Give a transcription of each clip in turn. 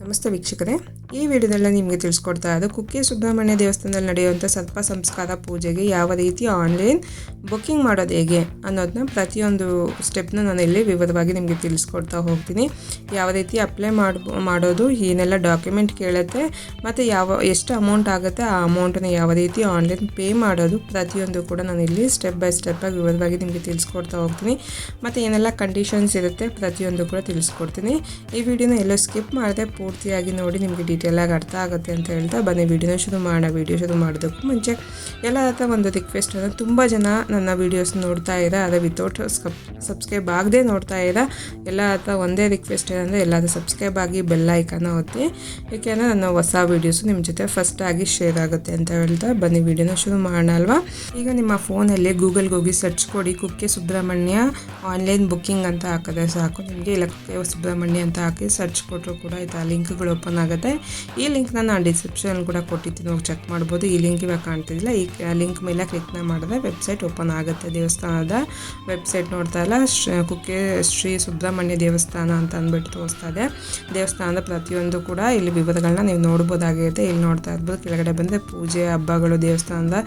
ನಮಸ್ತೆ ವೀಕ್ಷಕರೇ. ಈ ವಿಡಿಯೋದಲ್ಲಿ ನಿಮಗೆ ತಿಳಿಸ್ಕೊಡ್ತಾ ಇರೋದು ಕುಕ್ಕೆ ಸುಬ್ರಹ್ಮಣ್ಯ ದೇವಸ್ಥಾನದಲ್ಲಿ ನಡೆಯುವಂಥ ಸರ್ಪ ಸಂಸ್ಕಾರ ಪೂಜೆಗೆ ಯಾವ ರೀತಿ ಆನ್ಲೈನ್ ಬುಕ್ಕಿಂಗ್ ಮಾಡೋದು ಹೇಗೆ ಅನ್ನೋದನ್ನ ಪ್ರತಿಯೊಂದು ಸ್ಟೆಪ್ನ ನಾನು ಇಲ್ಲಿ ವಿವರವಾಗಿ ನಿಮಗೆ ತಿಳಿಸ್ಕೊಡ್ತಾ ಹೋಗ್ತೀನಿ. ಯಾವ ರೀತಿ ಅಪ್ಲೈ ಮಾಡ್, ಮಾಡೋದು, ಏನೆಲ್ಲ ಡಾಕ್ಯುಮೆಂಟ್ ಕೇಳುತ್ತೆ, ಮತ್ತು ಯಾವ, ಎಷ್ಟು ಅಮೌಂಟ್ ಆಗುತ್ತೆ, ಆ ಅಮೌಂಟನ್ನ ಯಾವ ರೀತಿ ಆನ್ಲೈನ್ ಪೇ ಮಾಡೋದು ಪ್ರತಿಯೊಂದು ಕೂಡ ನಾನು ಇಲ್ಲಿ ಸ್ಟೆಪ್ ಬೈ ಸ್ಟೆಪ್ಪಾಗಿ ವಿವರವಾಗಿ ನಿಮಗೆ ತಿಳಿಸ್ಕೊಡ್ತಾ ಹೋಗ್ತೀನಿ. ಮತ್ತು ಏನೆಲ್ಲ ಕಂಡೀಷನ್ಸ್ ಇರುತ್ತೆ ಪ್ರತಿಯೊಂದು ಕೂಡ ತಿಳಿಸ್ಕೊಡ್ತೀನಿ. ಈ ವಿಡಿಯೋನ ಎಲ್ಲೋ ಸ್ಕಿಪ್ ಮಾಡದೆ ಪೂರ್ತಿಯಾಗಿ ನೋಡಿ ನಿಮಗೆ ಡೀಟೇಲಾಗಿ ಅರ್ಥ ಆಗುತ್ತೆ ಅಂತ ಹೇಳ್ತಾ ಬನ್ನಿ ವಿಡಿಯೋನ ಶುರು ಮಾಡೋಣ. ವಿಡಿಯೋ ಶುರು ಮಾಡೋದಕ್ಕೂ ಮುಂಚೆ ಎಲ್ಲ ಹತ್ರ ಒಂದು ರಿಕ್ವೆಸ್ಟ್ ಅಂದರೆ ತುಂಬ ಜನ ನನ್ನ ವೀಡಿಯೋಸ್ ನೋಡ್ತಾ ಇರ ಅದೇ ವಿತೌಟ್ ಸಬ್ಸ್ಕ್ರೈಬ್ ಆಗದೆ ನೋಡ್ತಾ ಇರ ಎಲ್ಲ ಹತ್ರ ಒಂದೇ ರಿಕ್ವೆಸ್ಟ್ ಏನಂದರೆ ಎಲ್ಲಾದರೂ ಸಬ್ಸ್ಕ್ರೈಬ್ ಆಗಿ ಬೆಲ್ ಐಕನ ಒತ್ತಿ. ಏಕೆಂದರೆ ನನ್ನ ಹೊಸ ವೀಡಿಯೋಸು ನಿಮ್ಮ ಜೊತೆ ಫಸ್ಟ್ ಆಗಿ ಶೇರ್ ಆಗುತ್ತೆ ಅಂತ ಹೇಳ್ತಾ ಬನ್ನಿ ವಿಡಿಯೋನ ಶುರು ಮಾಡೋಣ ಅಲ್ವಾ? ಈಗ ನಿಮ್ಮ ಫೋನಲ್ಲಿ ಗೂಗಲ್ಗೆ ಹೋಗಿ ಸರ್ಚ್ ಕೊಡಿ. ಕುಕ್ಕೆ ಸುಬ್ರಹ್ಮಣ್ಯ ಆನ್ಲೈನ್ ಬುಕ್ಕಿಂಗ್ ಅಂತ ಹಾಕಿದ್ರೆ ಸಾಕು. ನಿಮಗೆ ಇಲ್ಲ ಕುಕ್ಕೆ ಸುಬ್ರಹ್ಮಣ್ಯ ಅಂತ ಹಾಕಿ ಸರ್ಚ್ ಕೊಟ್ಟರು ಕೂಡ ಆಯ್ತಾ? ಲಿಂಕ್ಗಳು ಓಪನ್ ಆಗುತ್ತೆ. ಈ ಲಿಂಕ್ನ ನಾನು ಡಿಸ್ಕ್ರಿಪ್ಷನ್ ಕೂಡ ಕೊಟ್ಟಿದ್ದೀನಿ ಹೋಗಿ ಚೆಕ್ ಮಾಡ್ಬೋದು. ಈ ಲಿಂಕ್ ಇವಾಗ ಕಾಣ್ತಿದ್ದಿಲ್ಲ. ಈ ಲಿಂಕ್ ಮೇಲೆ ಕ್ಲಿಕ್ನ ಮಾಡಿದ್ರೆ ವೆಬ್ಸೈಟ್ ಓಪನ್ ಆಗುತ್ತೆ. ದೇವಸ್ಥಾನದ ವೆಬ್ಸೈಟ್ ನೋಡ್ತಾ ಇಲ್ಲ. ಕುಕ್ಕೆ, ಶ್ರೀ ಸುಬ್ರಹ್ಮಣ್ಯ ದೇವಸ್ಥಾನ ಅಂತ ಅಂದ್ಬಿಟ್ಟು ತೋರಿಸ್ತಾ ಇದೆ. ದೇವಸ್ಥಾನದ ಪ್ರತಿಯೊಂದು ಕೂಡ ಇಲ್ಲಿ ವಿವರಗಳನ್ನ ನೀವು ನೋಡ್ಬೋದಾಗಿರುತ್ತೆ ಇಲ್ಲಿ ನೋಡ್ತಾ ಇರ್ಬೋದು. ಕೆಳಗಡೆ ಬಂದರೆ ಪೂಜೆ ಹಬ್ಬಗಳು, ದೇವಸ್ಥಾನದ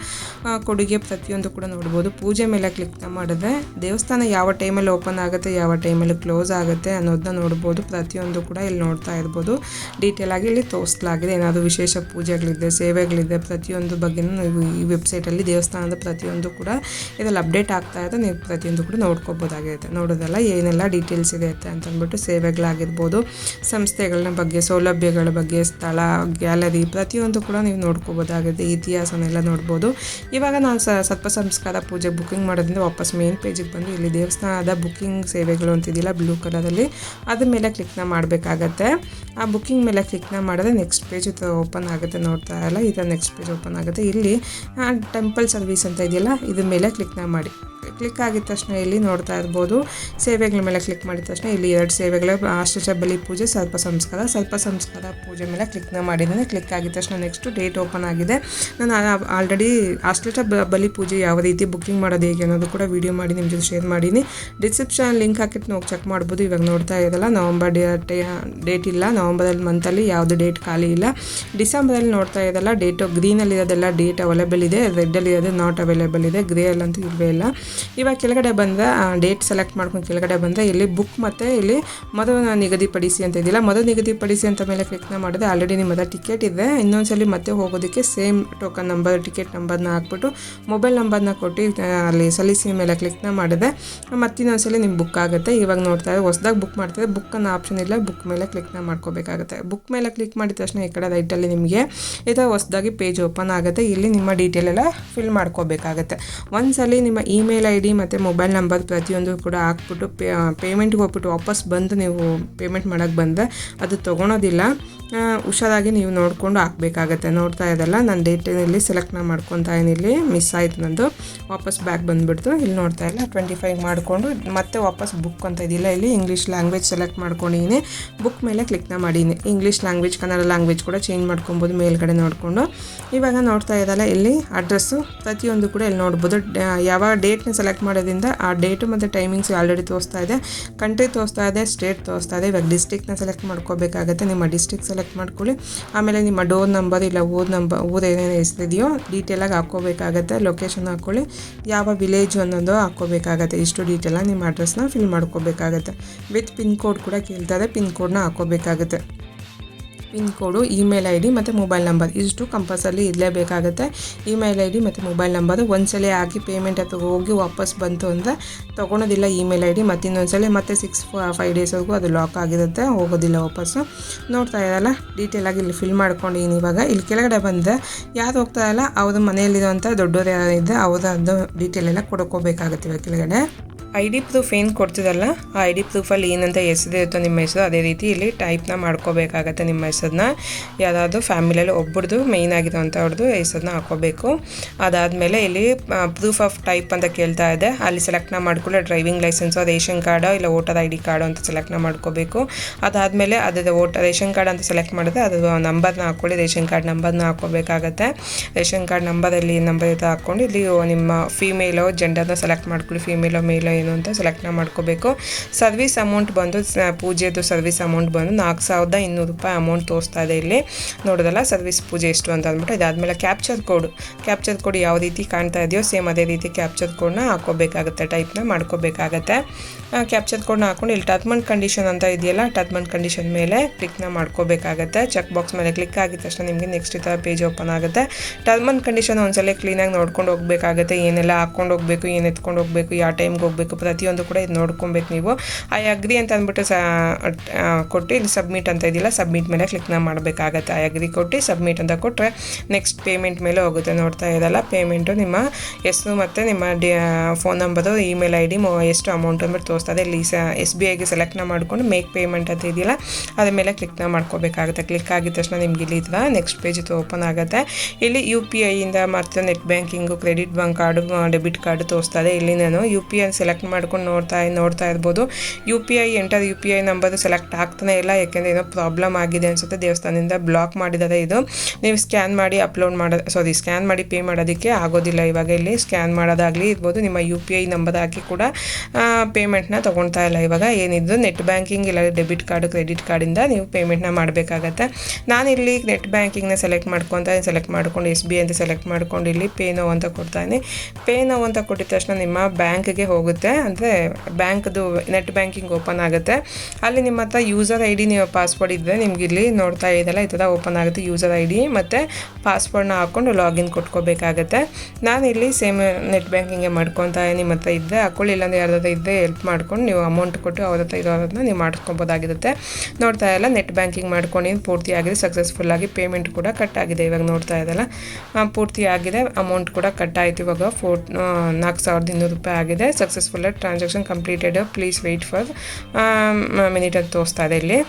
ಕೊಡುಗೆ ಪ್ರತಿಯೊಂದು ಕೂಡ ನೋಡ್ಬೋದು. ಪೂಜೆ ಮೇಲೆ ಕ್ಲಿಕ್ನ ಮಾಡಿದ್ರೆ ದೇವಸ್ಥಾನ ಯಾವ ಟೈಮಲ್ಲಿ ಓಪನ್ ಆಗುತ್ತೆ, ಯಾವ ಟೈಮಲ್ಲಿ ಕ್ಲೋಸ್ ಆಗುತ್ತೆ ಅನ್ನೋದನ್ನ ನೋಡ್ಬೋದು. ಪ್ರತಿಯೊಂದು ಕೂಡ ಇಲ್ಲಿ ನೋಡ್ತಾ ಇರ್ಬೋದು. ಡೀಟೇಲ್ ಆಗಿ ಇಲ್ಲಿ ತೋರಿಸಲಾಗಿದೆ. ಏನಾದರೂ ವಿಶೇಷ ಪೂಜೆಗಳಿದೆ, ಸೇವೆಗಳಿದೆ, ಪ್ರತಿಯೊಂದು ಬಗ್ಗೆನೂ ನೀವು ಈ ವೆಬ್ಸೈಟಲ್ಲಿ ದೇವಸ್ಥಾನದ ಪ್ರತಿಯೊಂದು ಕೂಡ ಇದರಲ್ಲಿ ಅಪ್ಡೇಟ್ ಆಗ್ತಾ ಇದೆ. ನೀವು ಪ್ರತಿಯೊಂದು ಕೂಡ ನೋಡ್ಕೋಬೋದಾಗಿರುತ್ತೆ ನೋಡೋದಲ್ಲ ಏನೆಲ್ಲ ಡೀಟೇಲ್ಸ್ ಇದೆ ಅಂತ ಅಂದ್ಬಿಟ್ಟು ಸೇವೆಗಳಾಗಿರ್ಬೋದು ಸಂಸ್ಥೆಗಳ ಬಗ್ಗೆ, ಸೌಲಭ್ಯಗಳ ಬಗ್ಗೆ, ಸ್ಥಳ ಗ್ಯಾಲರಿ ಪ್ರತಿಯೊಂದು ಕೂಡ ನೀವು ನೋಡ್ಕೋಬೋದಾಗಿದೆ ಇತಿಹಾಸನೆಲ್ಲ ನೋಡ್ಬೋದು. ಇವಾಗ ನಾನು ಸ ಸರ್ಪ ಸಂಸ್ಕಾರ ಪೂಜೆ ಬುಕ್ಕಿಂಗ್ ಮಾಡೋದ್ರಿಂದ ವಾಪಸ್ ಮೇನ್ ಪೇಜಿಗೆ ಬಂದು ಇಲ್ಲಿ ದೇವಸ್ಥಾನದ ಬುಕ್ಕಿಂಗ್ ಸೇವೆಗಳು ಅಂತಿದ್ದಿಲ್ಲ ಬ್ಲೂ ಕಲರಲ್ಲಿ ಅದ್ರ ಮೇಲೆ ಕ್ಲಿಕ್ನ ಮಾಡಬೇಕಾಗತ್ತೆ. ಆ ಬುಕ್ಕಿಂಗ್ ಮೇಲೆ ಕ್ಲಿಕ್ನ ಮಾಡಿದ್ರೆ ನೆಕ್ಸ್ಟ್ ಪೇಜ್ ಓಪನ್ ಆಗುತ್ತೆ ನೋಡ್ತಾ ಇಲ್ಲ ಥರ ನೆಕ್ಸ್ಟ್ ಪೇಜ್ ಓಪನ್ ಆಗುತ್ತೆ. ಇಲ್ಲಿ ಟೆಂಪಲ್ ಸರ್ವಿಸ್ ಅಂತ ಇದೆಯಲ್ಲ, ಇದ್ರ ಮೇಲೆ ಕ್ಲಿಕ್ನ ಮಾಡಿ. ಕ್ಲಿಕ್ ಆಗಿದ ತಕ್ಷಣ ಇಲ್ಲಿ ನೋಡ್ತಾ ಇರ್ಬೋದು. ಸೇವೆಗಳ ಮೇಲೆ ಕ್ಲಿಕ್ ಮಾಡಿದ ತಕ್ಷಣ ಇಲ್ಲಿ ಎರಡು ಸೇವೆಗಳು ಆಶ್ಲೇಷ ಬಲಿ ಪೂಜೆ, ಸ್ವಲ್ಪ ಸಂಸ್ಕಾರ. ಸ್ವಲ್ಪ ಸಂಸ್ಕಾರ ಪೂಜೆ ಮೇಲೆ ಕ್ಲಿಕ್ನ ಮಾಡಿದ್ದೀನಿ. ಕ್ಲಿಕ್ ಆಗಿದ ತಕ್ಷಣ ನೆಕ್ಸ್ಟ್ ಡೇಟ್ ಓಪನ್ ಆಗಿದೆ. ನಾನು ಆಲ್ರೆಡಿ ಆಶ್ಲೇಷ ಬಲಿ ಪೂಜೆ ಯಾವ ರೀತಿ ಬುಕ್ಕಿಂಗ್ ಮಾಡೋದು ಹೇಗೆ ಅನ್ನೋದು ಕೂಡ ವೀಡಿಯೋ ಮಾಡಿ ನಿಮ್ಮ ಜೊತೆ ಶೇರ್ ಮಾಡೀನಿ. ಡಿಸ್ಕ್ರಿಪ್ಷನ್ ಲಿಂಕ್ ಹಾಕಿಟ್ಟು ನಾವು ಚೆಕ್ ಮಾಡ್ಬೋದು. ಇವಾಗ ನೋಡ್ತಾ ಇರೋಲ್ಲ, ನವಂಬರ್ ಡೇಟ್ ಇಲ್ಲ. ನವಂಬರಲ್ಲಿ ಮಂತಲ್ಲಿ ಯಾವುದು ಡೇಟ್ ಖಾಲಿ ಇಲ್ಲ. ಡಿಸೆಂಬರಲ್ಲಿ ನೋಡ್ತಾ ಇರೋಲ್ಲ, ಡೇಟು ಗ್ರೀನಲ್ಲಿ ಇರೋದೆಲ್ಲ ಡೇಟ್ ಅವೈಲೇಬಲ್ ಇದೆ. ರೆಡ್ಡಲ್ಲಿ ಇರೋದು ನಾಟ್ ಅವೈಲೇಬಲ್ ಇದೆ. ಗ್ರೇ ಅಲ್ಲಂತೂ ಇಲ್ಲವೇ ಇಲ್ಲ. ಇವಾಗ ಕೆಳಗಡೆ ಬಂದರೆ ಡೇಟ್ ಸೆಲೆಕ್ಟ್ ಮಾಡ್ಕೊಂಡು ಕೆಳಗಡೆ ಬಂದರೆ ಇಲ್ಲಿ ಬುಕ್ ಮತ್ತು ಇಲ್ಲಿ ಮೊದಲು ನಿಗದಿಪಡಿಸಿ ಅಂತ ಇದಿಲ್ಲ ಮೊದಲು ನಿಗದಿಪಡಿಸಿ ಅಂತ ಮೇಲೆ ಕ್ಲಿಕ್ನ ಮಾಡಿದ್ರೆ ಆಲ್ರೆಡಿ ನಿಮ್ಮದ ಟಿಕೆಟ್ ಇದೆ. ಇನ್ನೊಂದ್ಸಲಿ ಮತ್ತೆ ಹೋಗೋದಕ್ಕೆ ಸೇಮ್ ಟೋಕನ್ ನಂಬರ್ ಟಿಕೆಟ್ ನಂಬರ್ನ ಹಾಕ್ಬಿಟ್ಟು ಮೊಬೈಲ್ ನಂಬರ್ನ ಕೊಟ್ಟು ಅಲ್ಲಿ ಸಲ್ಲಿಸಿ ಮೇಲೆ ಕ್ಲಿಕ್ನ ಮಾಡಿದೆ ಮತ್ತಿನ್ನೊಂದ್ಸಲಿ ನಿಮ್ಮ ಬುಕ್ ಆಗುತ್ತೆ. ಇವಾಗ ನೋಡ್ತಾ ಇದ್ದಾರೆ ಹೊಸದಾಗಿ ಬುಕ್ ಮಾಡ್ತಾರೆ ಬುಕ್ ಅನ್ನೋ ಆಪ್ಷನ್ ಇಲ್ಲ ಬುಕ್ ಮೇಲೆ ಕ್ಲಿಕ್ನ ಮಾಡ್ಕೋಬೇಕಾಗುತ್ತೆ. ಬುಕ್ ಮೇಲೆ ಕ್ಲಿಕ್ ಮಾಡಿದ ತಕ್ಷಣ ಈ ಕಡೆ ರೈಟಲ್ಲಿ ನಿಮಗೆ ಈ ಥರ ಹೊಸ್ದಾಗಿ ಪೇಜ್ ಓಪನ್ ಆಗುತ್ತೆ. ಇಲ್ಲಿ ನಿಮ್ಮ ಡೀಟೇಲ್ ಎಲ್ಲ ಫಿಲ್ ಮಾಡ್ಕೋಬೇಕಾಗುತ್ತೆ. ಒಂದ್ಸಲಿ ನಿಮ್ಮ ಇಮೇಲ್ ಐ ಡಿ ಮತ್ತು ಮೊಬೈಲ್ ನಂಬರ್ ಪ್ರತಿಯೊಂದು ಕೂಡ ಹಾಕ್ಬಿಟ್ಟು ಪೇ ಪೇಮೆಂಟ್ಗೆ ಹೋಗ್ಬಿಟ್ಟು ವಾಪಸ್ ಬಂದು ನೀವು ಪೇಮೆಂಟ್ ಮಾಡೋಕ್ಕೆ ಬಂದರೆ ಅದು ತೊಗೊಳೋದಿಲ್ಲ. ಹುಷಾರಾಗಿ ನೀವು ನೋಡಿಕೊಂಡು ಹಾಕ್ಬೇಕಾಗತ್ತೆ. ನೋಡ್ತಾ ಇದ್ದಲ್ಲ ನಾನು ಸೆಲೆಕ್ಟ್ ನಾನು ಮಾಡ್ಕೊತಾ ಇಲ್ಲಿ ಮಿಸ್ ಆಯಿತು ನಂದು. ವಾಪಸ್ ಬ್ಯಾಕ್ ಬಂದುಬಿಡ್ತು. ಇಲ್ಲಿ ನೋಡ್ತಾ ಇಲ್ಲ ಟ್ವೆಂಟಿ ಫೈವ್ ಮಾಡಿಕೊಂಡು ಮತ್ತೆ ವಾಪಸ್ ಬುಕ್ ಅಂತ ಇದಿಲ್ಲ. ಇಲ್ಲಿ ಇಂಗ್ಲೀಷ್ ಲ್ಯಾಂಗ್ವೇಜ್ ಸೆಲೆಕ್ಟ್ ಮಾಡ್ಕೊಂಡಿದ್ದೀನಿ. ಬುಕ್ ಮೇಲೆ ಕ್ಲಿಕ್ನ ಮಾಡೀನಿ. ಇಂಗ್ಲೀಷ್ ಲ್ಯಾಂಗ್ವೇಜ್ ಕನ್ನಡ ಲ್ಯಾಂಗ್ವೇಜ್ ಕೂಡ ಚೇಂಜ್ ಮಾಡ್ಕೊಬೋದು ಮೇಲ್ಗಡೆ ನೋಡಿಕೊಂಡು. ಇವಾಗ ನೋಡ್ತಾ ಇದ್ದಲ್ಲ ಇಲ್ಲಿ ಅಡ್ರೆಸ್ಸು ಪ್ರತಿಯೊಂದು ಕೂಡ ಇಲ್ಲಿ ನೋಡ್ಬೋದು. ಯಾವ ಡೇಟ್ನ ಸೆಲೆಕ್ಟ್ ಮಾಡೋದ್ರಿಂದ ಆ ಡೇಟು ಮತ್ತು ಟೈಮಿಂಗ್ಸ್ ಆಲ್ರೆಡಿ ತೋರಿಸ್ತಾ ಇದೆ. ಕಂಟ್ರಿ ತೋರಿಸ್ತಾ ಇದೆ ಸ್ಟೇಟ್ ತೋರಿಸ್ತಾ ಇದೆ. ಇವಾಗ ಡಿಸ್ಟಿಕ್ನ ಸೆಲೆಕ್ಟ್ ಮಾಡ್ಕೋಬೇಕಾಗತ್ತೆ. ನಿಮ್ಮ ಡಿಸ್ಟಿಕ್ ಸೆಲೆಕ್ಟ್ ಮಾಡ್ಕೊಳ್ಳಿ. ಆಮೇಲೆ ನಿಮ್ಮ ಡೋರ್ ನಂಬರ್ ಇಲ್ಲ ಊರ್ ನಂಬರ್ ಊರು ಏನೇನು ಹೆಸರಿದೆಯೋ ಡೀಟೇಲಾಗಿ ಹಾಕ್ಕೋಬೇಕಾಗತ್ತೆ. ಲೊಕೇಶನ್ ಹಾಕ್ಕೊಳ್ಳಿ. ಯಾವ ವಿಲೇಜ್ ಅನ್ನೋದು ಹಾಕ್ಕೋಬೇಕಾಗತ್ತೆ. ಇಷ್ಟು ಡೀಟೇಲಾಗಿ ನಿಮ್ಮ ಅಡ್ರೆಸ್ನ ಫಿಲ್ ಮಾಡ್ಕೋಬೇಕಾಗತ್ತೆ. ವಿತ್ ಪಿನ್ ಕೋಡ್ ಕೂಡ ಕೇಳ್ತಾರೆ ಪಿನ್ ಕೋಡ್ನ ಹಾಕ್ಕೋಬೇಕಾಗತ್ತೆ. Pin code, email I D ಮತ್ತು ಮೊಬೈಲ್ ನಂಬರ್. ಇಷ್ಟು ಕಂಪಲ್ಸರಿ ಇರಲೇಬೇಕಾಗುತ್ತೆ. ಇಮೇಲ್ ಐ ಡಿ ಮತ್ತು ಮೊಬೈಲ್ ನಂಬರು. ಒಂದ್ಸಲ ಹಾಕಿ ಪೇಮೆಂಟ್ ಹತ್ರ ಹೋಗಿ ವಾಪಸ್ ಬಂತು ಅಂದರೆ ತೊಗೊಳೋದಿಲ್ಲ ಇಮೇಲ್ ಐ ಡಿ ಮತ್ತು ಇನ್ನೊಂದ್ಸಲ ಮತ್ತೆ ಸಿಕ್ಸ್ ಫೈವ್ ಡೇಸ್ವರೆಗೂ ಅದು ಲಾಕ್ ಆಗಿರುತ್ತೆ. ಹೋಗೋದಿಲ್ಲ ವಾಪಸ್ಸು. ನೋಡ್ತಾ ಇರಲ್ಲ ಆಗಿ ಇಲ್ಲಿ ಫಿಲ್ ಮಾಡ್ಕೊಂಡಿದ್ದೀನಿ ಇವಾಗ. ಇಲ್ಲಿ ಕೆಳಗಡೆ ಬಂದರೆ ಯಾರು ಹೋಗ್ತಾ ಇಲ್ಲ? ಅವ್ರ ಮನೆಯಲ್ಲಿರುವಂಥ ದೊಡ್ಡವರು ಯಾರಿದ್ದೆ ಅವ್ರದ್ದು ಡೀಟೇಲ್ ಎಲ್ಲ ಕೊಡ್ಕೋಬೇಕಾಗುತ್ತೆ ಇವಾಗ ಕೆಳಗಡೆ. ಐ ಡಿ ಪ್ರೂಫ್ ಏನು ಕೊಡ್ತಿದಲ್ಲ, ಆ ಐ ಡಿ ಪ್ರೂಫಲ್ಲಿ ಏನಂತ ಹೆಸರಿರುತ್ತೋ ನಿಮ್ಮ ಹೆಸರು, ಅದೇ ರೀತಿ ಇಲ್ಲಿ ಟೈಪ್ನ ಮಾಡ್ಕೋಬೇಕಾಗತ್ತೆ ನಿಮ್ಮ ಹೆಸರನ್ನ. ಯಾರಾದರೂ ಫ್ಯಾಮಿಲಿಯಲ್ಲಿ ಒಬ್ಬರದು ಮೇಯ್ನ್ ಆಗಿರೋಂಥವ್ರದ್ದು ಹೆಸರನ್ನ ಹಾಕೋಬೇಕು ಅದಾದಮೇಲೆ ಇಲ್ಲಿ ಪ್ರೂಫ್ ಆಫ್ ಟೈಪ್ ಅಂತ ಕೇಳ್ತಾ ಇದೆ. ಅಲ್ಲಿ ಸೆಲೆಕ್ಟ್ನ ಮಾಡ್ಕೊಳ್ಳಿ ಡ್ರೈವಿಂಗ್ ಲೈಸೆನ್ಸು ರೇಷನ್ ಕಾರ್ಡು ಇಲ್ಲ ವೋಟರ್ ಐ ಡಿ ಕಾರ್ಡು ಅಂತ ಸೆಲೆಕ್ಟ್ನ ಮಾಡ್ಕೋಬೇಕು. ಅದಾದಮೇಲೆ ಅದರ ವೋಟರ್ ರೇಷನ್ ಕಾರ್ಡ್ ಅಂತ ಸೆಲೆಕ್ಟ್ ಮಾಡಿದ್ರೆ ಅದು ನಂಬರ್ನ ಹಾಕ್ಕೊಳ್ಳಿ ರೇಷನ್ ಕಾರ್ಡ್ ನಂಬರ್ನ ಹಾಕ್ಕೋಬೇಕಾಗತ್ತೆ. ರೇಷನ್ ಕಾರ್ಡ್ ನಂಬರಲ್ಲಿ ನಂಬರ್ ಇದು ಹಾಕ್ಕೊಂಡು, ಇಲ್ಲಿ ನಿಮ್ಮ ಫೀಮೇಲೋ ಜೆಂಡರ್ನ ಸೆಲೆಕ್ಟ್ ಮಾಡ್ಕೊಳ್ಳಿ ಫೀಮೇಲೋ ಮೇಲೋ ಏನು ಅಂತ ಸೆಲೆಕ್ಟ್ನ ಮಾಡ್ಕೋಬೇಕು. ಸರ್ವಿಸ್ ಅಮೌಂಟ್ ಬಂದು ಪೂಜೆದು ಸರ್ವಿಸ್ ಅಮೌಂಟ್ ಬಂದು ನಾಲ್ಕು ಸಾವಿರದ ಇನ್ನೂರು ರೂಪಾಯಿ ಅಮೌಂಟ್ ತೋರಿಸ್ತಾ ಇದೆ ಇಲ್ಲಿ. ನೋಡೋದಲ್ಲ ಸರ್ವಿಸ್ ಪೂಜೆ ಎಷ್ಟು ಅಂತ ಅಂದ್ಬಿಟ್ಟು ಇದಾದಮೇಲೆ ಕ್ಯಾಪ್ಚರ್ ಕೋಡ್ ಕ್ಯಾಪ್ಚರ್ ಕೋಡ್ ಯಾವ ರೀತಿ ಕಾಣ್ತಾ ಇದೆಯೋ ಸೇಮ್ ಅದೇ ರೀತಿ ಕ್ಯಾಪ್ಚರ್ ಕೋಡ್ನ ಹಾಕೋಬೇಕಾಗುತ್ತೆ ಟೈಪ್ನ ಮಾಡ್ಕೋಬೇಕಾಗತ್ತೆ. ಕ್ಯಾಪ್ಚರ್ ಕೋಡ್ನ ಹಾಕೊಂಡು ಇಲ್ಲಿ ಟರ್ಮನ್ ಕಂಡೀಷನ್ ಅಂತ ಇದೆಯಲ್ಲ ಟರ್ಮನ್ ಕಂಡೀಷನ್ ಮೇಲೆ ಕ್ಲಿಕ್ನ ಮಾಡ್ಕೋಬೇಕಾಗತ್ತೆ. ಚೆಕ್ ಬಾಕ್ಸ್ ಮೇಲೆ ಕ್ಲಿಕ್ ಆಗಿದ ತಕ್ಷಣ ನಿಮಗೆ ನೆಕ್ಸ್ಟ್ ಈ ಥರ ಪೇಜ್ ಓಪನ್ ಆಗುತ್ತೆ. ಟರ್ಮನ್ ಕಂಡೀಷನ್ ಒಂದ್ಸಲ ಕ್ಲೀನಾಗಿ ನೋಡ್ಕೊಂಡು ಹೋಗಬೇಕಾಗುತ್ತೆ. ಏನೆಲ್ಲ ಹಾಕೊಂಡು ಹೋಗಬೇಕು, ಏನು ಎತ್ಕೊಂಡು ಹೋಗಬೇಕು, ಯಾವ ಟೈಮ್ಗೆ ಹೋಗಬೇಕು, ಪ್ರತಿಯೊಂದು ಕೂಡ ಇದು ನೋಡ್ಕೊಬೇಕು ನೀವು. ಐ ಅಗ್ರಿ ಅಂತ ಅಂದ್ಬಿಟ್ಟು ಸ ಕೊಟ್ಟು ಇಲ್ಲಿ ಸಬ್ಮಿಟ್ ಅಂತ ಇದೆಯಲ್ಲ ಸಬ್ಮಿಟ್ ಮೇಲೆ ಕ್ಲಿಕ್ನ ಮಾಡಬೇಕಾಗತ್ತೆ. ಐ ಅಗ್ರಿ ಕೊಟ್ಟು ಸಬ್ಮಿಟ್ ಅಂತ ಕೊಟ್ಟರೆ ನೆಕ್ಸ್ಟ್ ಪೇಮೆಂಟ್ ಮೇಲೆ ಹೋಗುತ್ತೆ. ನೋಡ್ತಾ ಇರಲ್ಲ ಪೇಮೆಂಟು ನಿಮ್ಮ ಹೆಸರು ಮತ್ತು ನಿಮ್ಮ ಡಿ phone number email I D ಎಷ್ಟು ಅಮೌಂಟ್ ಅಂದ್ಬಿಟ್ಟು ತೋರಿಸ್ತದೆ ಇಲ್ಲಿ ಎಸ್ ಬಿ ಐಗೆ ಸೆಲೆಕ್ಟ್ನ ಮಾಡಿಕೊಂಡು ಮೇಕ್ ಪೇಮೆಂಟ್ ಅಂತ ಇದೆಯಲ್ಲ ಅದ್ರ ಮೇಲೆ ಕ್ಲಿಕ್ನ ಮಾಡ್ಕೋಬೇಕಾಗುತ್ತೆ. ಕ್ಲಿಕ್ ಆಗಿದ ತಕ್ಷಣ ನಿಮ್ಗೆ ಇಲ್ಲಿ ಇದ್ವಾ ನೆಕ್ಸ್ಟ್ ಪೇಜ್ ಓಪನ್ ಆಗುತ್ತೆ. ಇಲ್ಲಿ ಯು ಪಿ ಐಯಿಂದ ಮತ್ತು net banking credit bank card debit card ತೋರಿಸ್ತದೆ. ಇಲ್ಲಿ ನಾನು ಯು ಪಿ ಐ ಸೆಲೆಕ್ಟ್ ಮಾಡ್ಕೊಂಡು ನೋಡ್ತಾ ನೋಡ್ತಾ ಇರ್ಬೋದು. U P I enter U P I number select ಆಗ್ತಾನೆ ಇಲ್ಲ, ಯಾಕೆಂದರೆ ಏನೋ ಪ್ರಾಬ್ಲಮ್ ಆಗಿದೆ ಅನ್ಸುತ್ತೆ. ದೇವಸ್ಥಾನದಿಂದ ಬ್ಲಾಕ್ ಮಾಡಿದ್ದಾರೆ ಇದು. ನೀವು ಸ್ಕ್ಯಾನ್ ಮಾಡಿ ಅಪ್ಲೋಡ್ ಮಾಡೋ ಸಾರಿ ಸ್ಕ್ಯಾನ್ ಮಾಡಿ ಪೇ ಮಾಡೋದಕ್ಕೆ ಆಗೋದಿಲ್ಲ. ಇವಾಗ ಇಲ್ಲಿ ಸ್ಕ್ಯಾನ್ ಮಾಡೋದಾಗಲಿ ಇರ್ಬೋದು. ನಿಮ್ಮ ಯು ಪಿ ಐ ನಂಬರ್ ಹಾಕಿ ಕೂಡ ಪೇಮೆಂಟ್ನ ತೊಗೊಳ್ತಾ ಇಲ್ಲ. ಇವಾಗ ಏನಿದ್ದು ನೆಟ್ ಬ್ಯಾಂಕಿಂಗ್ ಇಲ್ಲ, ಡೆಬಿಟ್ ಕಾರ್ಡು, ಕ್ರೆಡಿಟ್ ಕಾರ್ಡಿಂದ ನೀವು ಪೇಮೆಂಟ್ನ ಮಾಡಬೇಕಾಗತ್ತೆ. ನಾನಿಲ್ಲಿ ನೆಟ್ ಬ್ಯಾಂಕಿಂಗ್ನ ಸೆಲೆಕ್ಟ್ ಮಾಡ್ಕೊತ ಸೆಲೆಕ್ಟ್ ಮಾಡ್ಕೊಂಡು ಎಸ್ ಬಿ ಅಂತ ಸೆಲೆಕ್ಟ್ ಮಾಡ್ಕೊಂಡು ಇಲ್ಲಿ ಪೇ ನೋವು ಅಂತ ಕೊಡ್ತಾನೆ ಪೇ ನೋವು ಅಂತ ಕೊಟ್ಟಿದ ತಕ್ಷಣ ನಿಮ್ಮ ಬ್ಯಾಂಕ್ಗೆ ಹೋಗುತ್ತೆ. ಅಂದರೆ ಬ್ಯಾಂಕ್ದು ನೆಟ್ ಬ್ಯಾಂಕಿಂಗ್ ಓಪನ್ ಆಗುತ್ತೆ. ಅಲ್ಲಿ ನಿಮ್ಮ ಹತ್ರ ಯೂಸರ್ ಐ ಡಿ ನೀವು ಪಾಸ್ವರ್ಡ್ ಇದ್ದರೆ ನಿಮ್ಗೆ ಇಲ್ಲಿ ನೋಡ್ತಾ ಇದೆಯಲ್ಲ, ಈ ಥರ ಓಪನ್ ಆಗುತ್ತೆ ಯೂಸರ್ ಐ ಡಿ ಮತ್ತು ಪಾಸ್ವರ್ಡ್ನ ಹಾಕ್ಕೊಂಡು ಲಾಗಿನ್ ಕೊಟ್ಕೋಬೇಕಾಗತ್ತೆ. ನಾನು ಇಲ್ಲಿ ಸೇಮ್ ನೆಟ್ ಬ್ಯಾಂಕಿಂಗೇ ಮಾಡ್ಕೊತಾ ನಿಮ್ಮ ಹತ್ರ ಇದ್ದರೆ ಹಾಕೊಳ್ಳಿ ಇಲ್ಲಾಂದ್ರೆ ಯಾರ್ದಾದ್ರು ಇದ್ದರೆ ಹೆಲ್ಪ್ ಮಾಡ್ಕೊಂಡು ನೀವು ಅಮೌಂಟ್ ಕೊಟ್ಟು ಅವ್ರ ಹತ್ರ ಇರೋದನ್ನ ನೀವು ಮಾಡ್ಕೊಬೋದಾಗಿರುತ್ತೆ ನೋಡ್ತಾ ಇಲ್ಲ ನೆಟ್ ಬ್ಯಾಂಕಿಂಗ್ ಮಾಡ್ಕೊಂಡು ಪೂರ್ತಿ ಆಗಿದೆ ಸಕ್ಸಸ್ಫುಲ್ಲಾಗಿ ಪೇಮೆಂಟ್ ಕೂಡ ಕಟ್ ಆಗಿದೆ ಇವಾಗ ನೋಡ್ತಾ ಇದ್ದಲ್ಲ ಪೂರ್ತಿ ಆಗಿದೆ ಅಮೌಂಟ್ ಕೂಡ ಕಟ್ ಆಯಿತು ಇವಾಗ. ಫೋರ್ ನಾಲ್ಕು ಸಾವಿರದ ಇನ್ನೂರು ರೂಪಾಯಿ ಆಗಿದೆ. ಸಕ್ಸಸ್ಫುಲ್ಲಾಗಿ transaction completed please wait for minute ಅಂತ ತೋರಿಸ್ತಾ ಇದೆ ಇಲ್ಲಿ.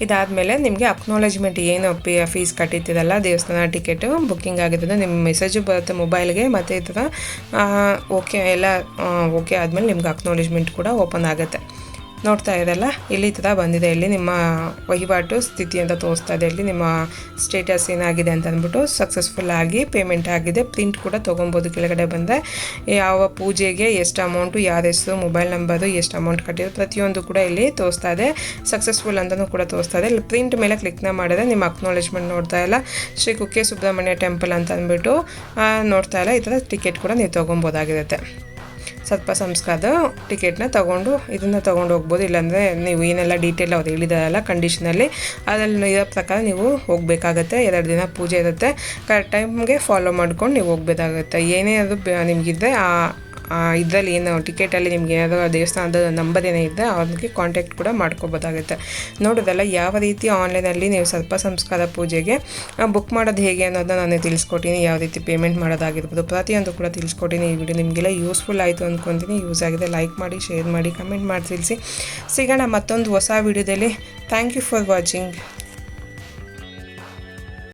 ಇದಾದಮೇಲೆ ನಿಮಗೆ ಅಕ್ನಾಲೇಜ್ಮೆಂಟ್ ಏನು ಪಿ ಫೀಸ್ ಕಟ್ಟಿದ್ದಲ್ಲ ದೇವಸ್ಥಾನ ಟಿಕೆಟು ಬುಕ್ಕಿಂಗ್ ಆಗಿರ್ತದೆ ನಿಮ್ಮ ಮೆಸೇಜು ಬರುತ್ತೆ ಮೊಬೈಲ್ಗೆ ಮತ್ತು ಥರ ಓಕೆ ಎಲ್ಲ ಓಕೆ ಆದಮೇಲೆ ನಿಮ್ಗೆ ಅಕ್ನಾಲೇಜ್ಮೆಂಟ್ ಕೂಡ ಓಪನ್ ಆಗುತ್ತೆ. ನೋಡ್ತಾ ಇರಲ್ಲ. ಇಲ್ಲಿ ಥರ ಬಂದಿದೆ. ಇಲ್ಲಿ ನಿಮ್ಮ ವಹಿವಾಟು ಸ್ಥಿತಿ ಅಂತ ತೋರಿಸ್ತಾ ಇದೆ. ಇಲ್ಲಿ ನಿಮ್ಮ ಸ್ಟೇಟಸ್ ಏನಾಗಿದೆ ಅಂತ ಅಂದ್ಬಿಟ್ಟು ಸಕ್ಸಸ್ಫುಲ್ ಆಗಿ ಪೇಮೆಂಟ್ ಆಗಿದೆ. ಪ್ರಿಂಟ್ ಕೂಡ ತೊಗೊಬೋದು. ಕೆಳಗಡೆ ಬಂದರೆ ಯಾವ ಪೂಜೆಗೆ ಎಷ್ಟು ಅಮೌಂಟು ಯಾರ ಹೆಸರು ಮೊಬೈಲ್ ನಂಬರು ಎಷ್ಟು ಅಮೌಂಟ್ ಕಟ್ಟಿದ್ರು ಪ್ರತಿಯೊಂದು ಕೂಡ ಇಲ್ಲಿ ತೋರಿಸ್ತಾ ಇದೆ. ಸಕ್ಸಸ್ಫುಲ್ ಅಂತಲೂ ಕೂಡ ತೋರಿಸ್ತಾ ಇದೆ. ಇಲ್ಲಿ ಪ್ರಿಂಟ್ ಮೇಲೆ ಕ್ಲಿಕ್ನ ಮಾಡಿದ್ರೆ ನಿಮ್ಮ ಅಕ್ನಾಲೇಜ್ಮೆಂಟ್ ನೋಡ್ತಾ ಇಲ್ಲ. ಶ್ರೀ ಕುಕ್ಕೆ ಸುಬ್ರಹ್ಮಣ್ಯ ಟೆಂಪಲ್ ಅಂತ ಅಂದ್ಬಿಟ್ಟು ನೋಡ್ತಾ ಇಲ್ಲ. ಈ ಥರ ಟಿಕೆಟ್ ಕೂಡ ನೀವು ತೊಗೊಬೋದಾಗಿರುತ್ತೆ. ಸ್ವಲ್ಪ ಸಂಸ್ಕಾರದ ಟಿಕೆಟ್ನ ತೊಗೊಂಡು ಇದನ್ನು ತೊಗೊಂಡು ಹೋಗ್ಬೋದು, ಇಲ್ಲಾಂದರೆ ನೀವು ಏನೆಲ್ಲ ಡೀಟೇಲ್ ಅವ್ರು ಹೇಳಿದಾರಲ್ಲ ಕಂಡೀಷನಲ್ಲಿ ಅದರಲ್ಲಿ ಇರೋ ಪ್ರಕಾರ ನೀವು ಹೋಗಬೇಕಾಗತ್ತೆ, ಎರಡು ದಿನ ಪೂಜೆ ಇರುತ್ತೆ. ಕರೆಕ್ಟ್ ಟೈಮ್ಗೆ ಫಾಲೋ ಮಾಡ್ಕೊಂಡು ನೀವು ಹೋಗ್ಬೇಕಾಗತ್ತೆ. ಏನೇ ಅದು ನಿಮಗಿದ್ರೆ ಆ ಇದರಲ್ಲಿ ಏನು ಟಿಕೆಟಲ್ಲಿ ನಿಮಗೆ ಯಾವುದೋ ದೇವಸ್ಥಾನದ ನಂಬರ್ ಏನೇ ಇದ್ದರೆ ಅವ್ರಿಗೆ ಕಾಂಟ್ಯಾಕ್ಟ್ ಕೂಡ ಮಾಡ್ಕೋಬೋದಾಗುತ್ತೆ. ನೋಡೋದಲ್ಲ, ಯಾವ ರೀತಿ ಆನ್ಲೈನಲ್ಲಿ ನೀವು ಸ್ವಲ್ಪ ಸಂಸ್ಕಾರ ಪೂಜೆಗೆ ಬುಕ್ ಮಾಡೋದು ಹೇಗೆ ಅನ್ನೋದನ್ನ ನಾನು ತಿಳಿಸ್ಕೊಟ್ಟಿನಿ. ಯಾವ ರೀತಿ ಪೇಮೆಂಟ್ ಮಾಡೋದಾಗಿರ್ಬೋದು, ಪ್ರತಿಯೊಂದು ಕೂಡ ತಿಳಿಸ್ಕೊಟ್ಟಿನಿ ಈ ವಿಡಿಯೋ ನಿಮಗೆಲ್ಲ ಯೂಸ್ಫುಲ್ ಆಯಿತು ಅಂದ್ಕೊತೀನಿ ಯೂಸ್ ಆಗಿದೆ ಲೈಕ್ ಮಾಡಿ ಶೇರ್ ಮಾಡಿ ಕಮೆಂಟ್ ಮಾಡಿ ತಿಳಿಸಿ. ಸಿಗೋಣ ಮತ್ತೊಂದು ಹೊಸ ವಿಡಿಯೋದಲ್ಲಿ ಥ್ಯಾಂಕ್ ಯು ಫಾರ್ ವಾಚಿಂಗ್